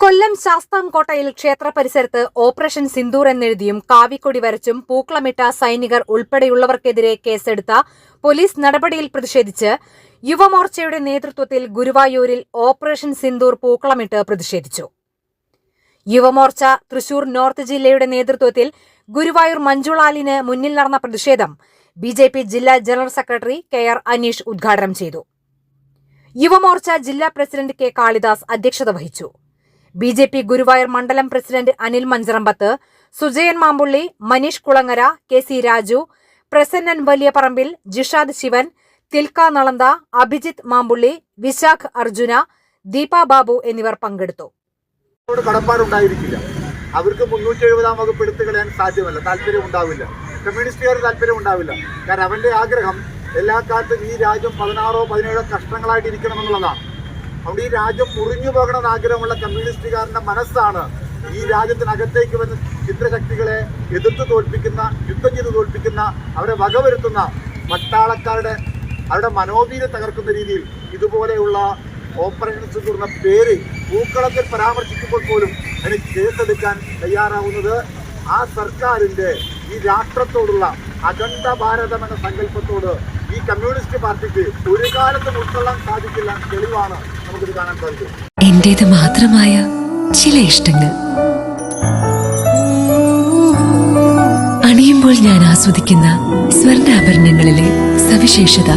Kollam ശാസ്താംകോട്ടയിൽ ക്ഷേത്ര പരിസരത്ത് operation Sindoor എന്നെഴുതിയും കാവിക്കൊടി വരച്ചും പൂക്കളമിട്ട സൈനികർ ഉൾപ്പെടെയുള്ളവർക്കെതിരെ കേസെടുത്ത പോലീസ് നടപടിയിൽ പ്രതിഷേധിച്ച് യുവമോർച്ചയുടെ നേതൃത്വത്തിൽ ഗുരുവായൂരിൽ ഓപ്പറേഷൻ സിന്ദൂർ പൂക്കളമിട്ട് പ്രതിഷേധിച്ചു. യുവമോർച്ച തൃശൂർ നോർത്ത് ജില്ലയുടെ നേതൃത്വത്തിൽ ഗുരുവായൂർ മഞ്ജുളാലിന് മുന്നിൽ നടന്ന പ്രതിഷേധം ബി ജില്ലാ general secretary K R Aneesh ഉദ്ഘാടനം ചെയ്തു. യുവമോർച്ച ജില്ലാ പ്രസിഡന്റ് കെ കാളിദാസ് അധ്യക്ഷത വഹിച്ചു. ബി ജെ പി ഗുരുവായൂർ മണ്ഡലം president Anil Mancharambath Sujayan Mampully Maneesh Kulangara K C Raju Prasannan Valiyaparambil Jishad Shivan തിൽക്ക നളന്ത അഭിജിത്ത് മാമ്പുള്ളി വിശാഖ് അർജുന ദീപ ബാബു എന്നിവർ പങ്കെടുത്തു. കടപ്പാടുണ്ടായിരിക്കില്ല അവർക്ക് മുന്നൂറ്റി എഴുപതാം വകുപ്പ് എടുത്തു കളയാൻ സാധ്യമല്ല. താല്പര്യം ഉണ്ടാവില്ല. കമ്മ്യൂണിസ്റ്റുകാർ താല്പര്യം ഉണ്ടാവില്ല. കാരണം അവന്റെ ആഗ്രഹം എല്ലാ കാലത്തും ഈ രാജ്യം പതിനാറോ പതിനേഴോ ഇരിക്കണം അതുകൊണ്ട് ഈ രാജ്യം മുറിഞ്ഞു പോകണമെന്ന് ആഗ്രഹമുള്ള കമ്മ്യൂണിസ്റ്റുകാരന്റെ മനസ്സാണ് ഈ രാജ്യത്തിനകത്തേക്ക് വന്ന് ചിത്രശക്തികളെ എതിർത്ത് തോൽപ്പിക്കുന്ന യുദ്ധം ചെയ്ത് തോൽപ്പിക്കുന്ന അവരെ വകവരുത്തുന്ന പട്ടാളക്കാരുടെ അവരുടെ മനോവീര്യം തകർക്കുന്ന രീതിയിൽ ഇതുപോലെയുള്ള ഓപ്പറേഷൻസ് തുറന്ന പേര് പൂക്കളത്തിൽ പരാമർശിക്കുമ്പോൾ പോലും അതിന് കേസെടുക്കാൻ തയ്യാറാവുന്നത് ആ സർക്കാരിന്റെ ഈ രാഷ്ട്രത്തോടുള്ള അഖണ്ഡ ഭാരതം എന്ന സങ്കല്പത്തോട് ഈ കമ്മ്യൂണിസ്റ്റ് പാർട്ടിക്ക് ഒരു കാലത്തും ഉൾക്കൊള്ളാൻ സാധിക്കില്ല തെളിവാണ് നമുക്കിത് കാണാൻ സാധിക്കും എന്റേത് മാത്രമായ ചില ഇഷ്ടങ്ങൾ. അണിയുമ്പോൾ ഞാൻ ആസ്വദിക്കുന്ന സ്വർണാഭരണങ്ങളിലെ സവിശേഷത.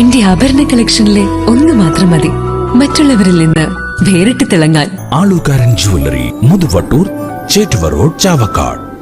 എന്റെ ആഭരണ കളക്ഷനിലെ ഒന്ന് മാത്രം മതി. മറ്റുള്ളവരിൽ നിന്ന് വേറിട്ട് തിളങ്ങാൻ. Alukkaran jewellery Muthuvattoor Chettuva road Chavakkad.